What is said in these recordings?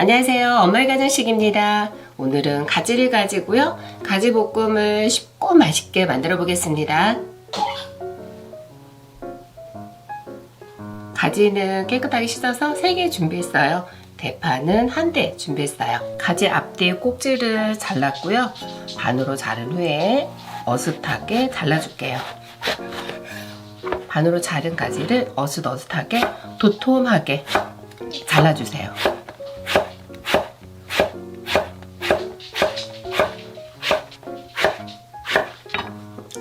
안녕하세요. 엄마의 가정식입니다. 오늘은 가지를 가지고요. 가지 볶음을 쉽고 맛있게 만들어 보겠습니다. 가지는 깨끗하게 씻어서 3개 준비했어요. 대파는 한 대 준비했어요. 가지 앞뒤 꼭지를 잘랐고요. 반으로 자른 후에 어슷하게 잘라줄게요. 반으로 자른 가지를 어슷어슷하게 도톰하게 잘라주세요.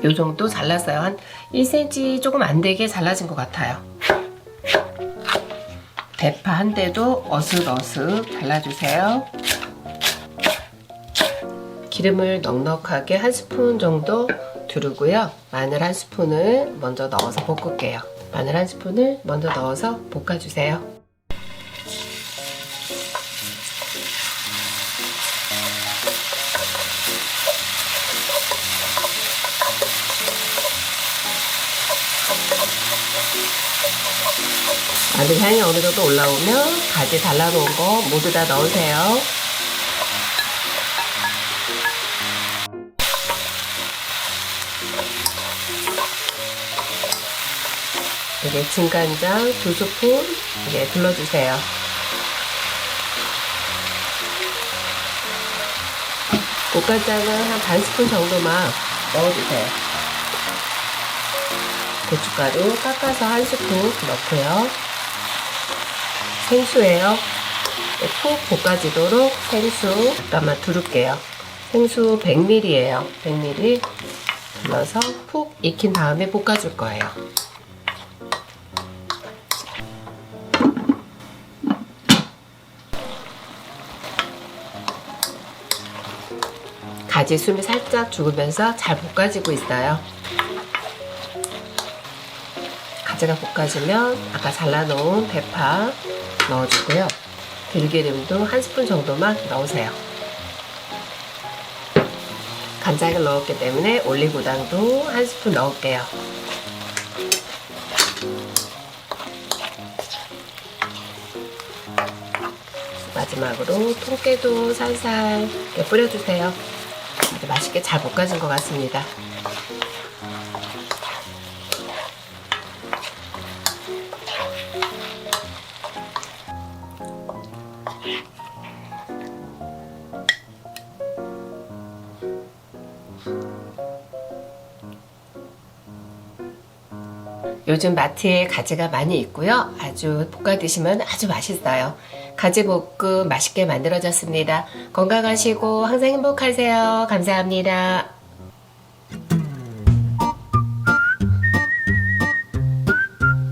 요 정도 잘랐어요. 한 1cm 조금 안 되게 잘라진 것 같아요. 대파 한 대도 어슷어슷 잘라주세요. 기름을 넉넉하게 한 스푼 정도 두르고요. 마늘 한 스푼을 먼저 넣어서 볶을게요. 마늘 한 스푼을 먼저 넣어서 볶아주세요. 마늘 향이 어느 정도 올라오면 가지 잘라놓은 거 모두 다 넣으세요. 이게 진간장 두 스푼 이게 둘러주세요. 국간장은 한 반 스푼 정도만 넣어주세요. 고춧가루 깎아서 한 스푼 넣고요. 생수예요. 네, 푹 볶아지도록 생수 잠깐만 두를게요. 생수 100ml예요. 100ml 둘러서 푹 익힌 다음에 볶아줄 거예요. 가지 숨이 살짝 죽으면서 잘 볶아지고 있어요. 가지가 볶아지면 아까 잘라놓은 대파 넣어주고요. 들기름도 한 스푼 정도만 넣으세요. 간장을 넣었기 때문에 올리고당도 한 스푼 넣을게요. 마지막으로 통깨도 살살 뿌려주세요. 맛있게 잘 볶아진 것 같습니다. 요즘 마트에 가지가 많이 있고요. 아주 볶아 드시면 아주 맛있어요. 가지 볶음 맛있게 만들어졌습니다. 건강하시고 항상 행복하세요. 감사합니다.